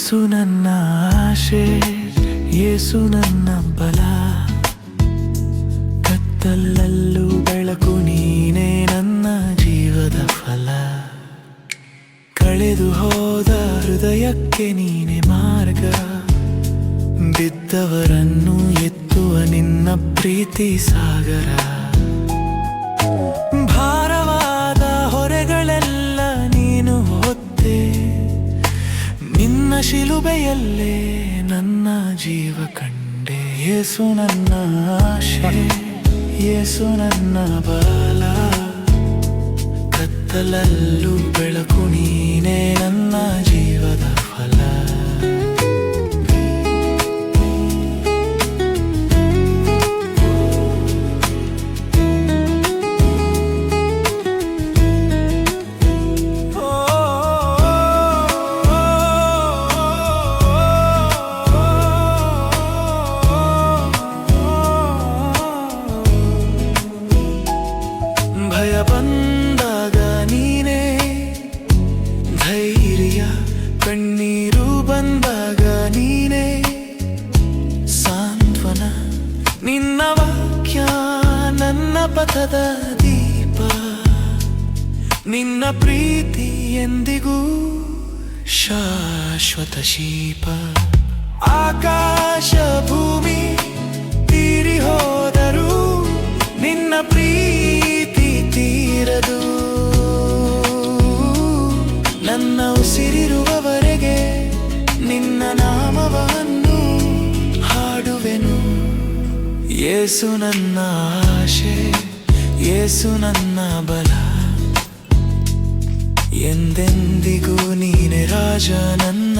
ಏಸು ನನ್ನ ಆಶೆ ಏಸು ನನ್ನ ಬಲ. ಕತ್ತಲ್ಲಲ್ಲೂ ಬೆಳಕು ನೀನೇ ನನ್ನ ಜೀವದ ಫಲ. ಕಳೆದು ಹೋದ ಹೃದಯಕ್ಕೆ ನೀನೆ ಮಾರ್ಗ. ಬಿದ್ದವರನ್ನು ಎತ್ತುವ ನಿನ್ನ ಪ್ರೀತಿ ಸಾಗರ. ನಿನ್ನ ಶಿಲುಬೆಯಲ್ಲೇ ನನ್ನ ಜೀವ ಕಂಡೆ. ಯೇಸು ನನ್ನ ಆಶೆ ಯೇಸು ನನ್ನ ಬಾಲ. ಕತ್ತಲಲ್ಲೂ ಬೆಳಕು ನೀನೇ ನನ್ನ ಭಯ ಬಂದಾಗ ನೀನೇ ಧೈರ್ಯ, ಕಣ್ಣೀರು ಬಂದಾಗ ನೀನೇ ಸಾಂತ್ವನ. ನಿನ್ನ ವಾಕ್ಯ ನನ್ನ ಪಥದ ದೀಪ. ನಿನ್ನ ಪ್ರೀತಿ ಎಂದಿಗೂ ಶಾಶ್ವತ ಶೀಪ. ಆಕಾಶ ಭೂಮಿ ಏಸು ನನ್ನ ಆಶೆ ಏಸು ನನ್ನ ಬಲ. ಎಂದೆಂದಿಗೂ ನೀನೆ ರಾಜ ನನ್ನ